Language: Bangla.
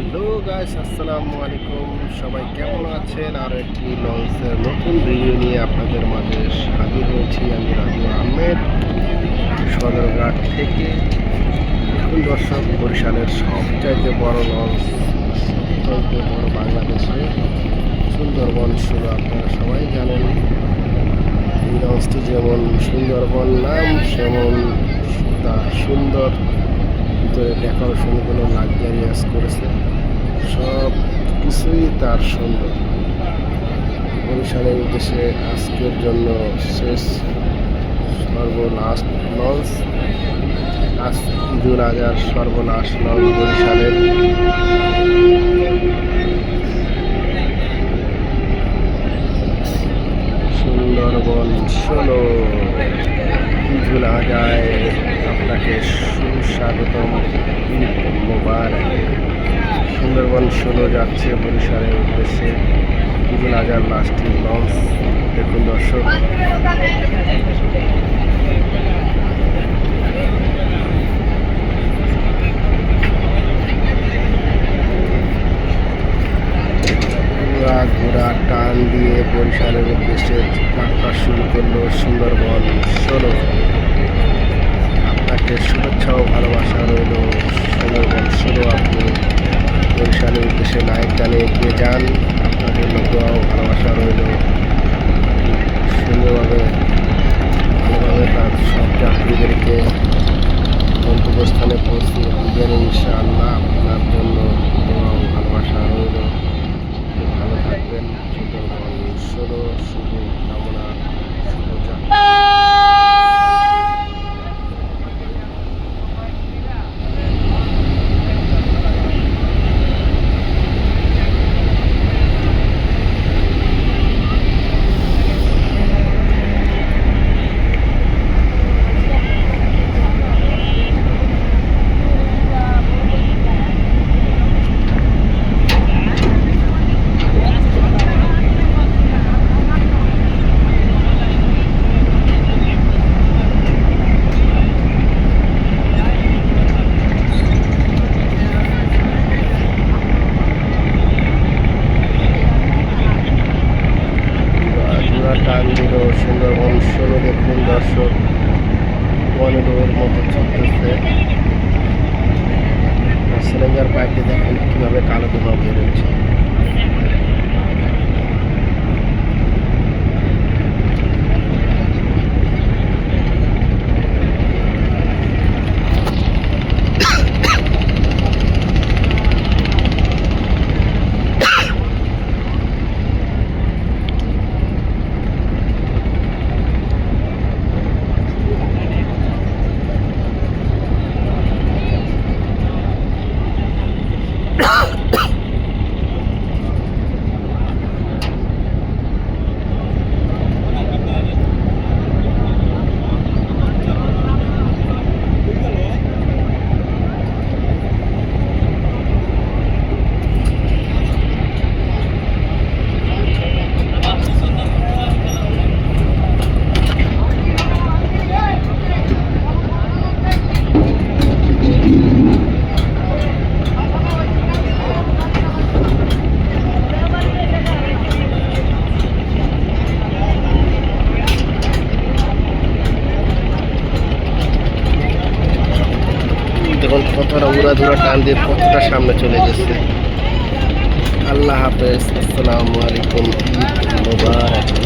হ্যালো গাইস, আসসালামু আলাইকুম। সবাই কেমন আছেন? আর একটি লঞ্চের নতুন ভিডিও নিয়ে আপনাদের মাঝে হাজির হয়েছি আমি রাজু আহমেদ। সদরঘাট থেকে এখন দর্শক বরিশালের সবচাইতে বড় লঞ্চ, সবচাইতে বড় বাংলাদেশে সুন্দরবন ছিল, আপনারা সবাই জানেন। এই লঞ্চটি যেমন সুন্দরবন নাম, সেমন তার সুন্দর। ভিতরে ডেকোরেশনগুলো লাক্সারিয়াস করেছে। সব কিছুই তার সুন্দর। বরিশালের উদ্দেশ্যে আজকের জন্য শেষ সর্বলাস্ট লঞ্চ। আজ ঈদুল আজহার সর্বনাশ লঞ্চ বরিশালের। সুন্দরবন ষোলো। ঈদুল আজহায় আপনাকে সুস্বাগতম ঈদ মোবারক। সুন্দরবন ষোলো যাচ্ছে বরিশালের উদ্দেশ্যে। ঈদুল আজহার লাস্টটি লঞ্চ দেখুন দর্শক। ঘোড়া টান দিয়ে বরিশালের উদ্দেশ্যে যাত্রা শুরু করল সুন্দরবন ষোলো। আপনাকে শুভেচ্ছা ও ভালোবাসা রইল। ষোলো আপনি বরিশালের উদ্দেশ্যে নায়ক গানে এগিয়ে যান। আপনাদের ও ভালোবাসা রইল। সুন্দরভাবে, ভালোভাবে তার সব যাত্রীদেরকে গন্তব্যস্থানে পৌঁছে দিবেন ইনশাআল্লাহ আপনার জন্য দোয়া ও ভালোবাসা রইল আপনি ভালো থাকবেন সুন্দরবন ষোলো শুভ কামনা শুভ যাত্রা জোড়া টান দিল সুন্দরবন শুরু দেখুন দর্শক পনেরোর মতো চলতেছে। সিলিন্ডার পাইপটি দেখুন কীভাবে কালো ধোঁয়া বেরোচ্ছে কতটা উড়াধুরা টান দিয়ে কতটা সামনে চলে গেছে। আল্লাহ হাফেজ আসসালামু আলাইকুম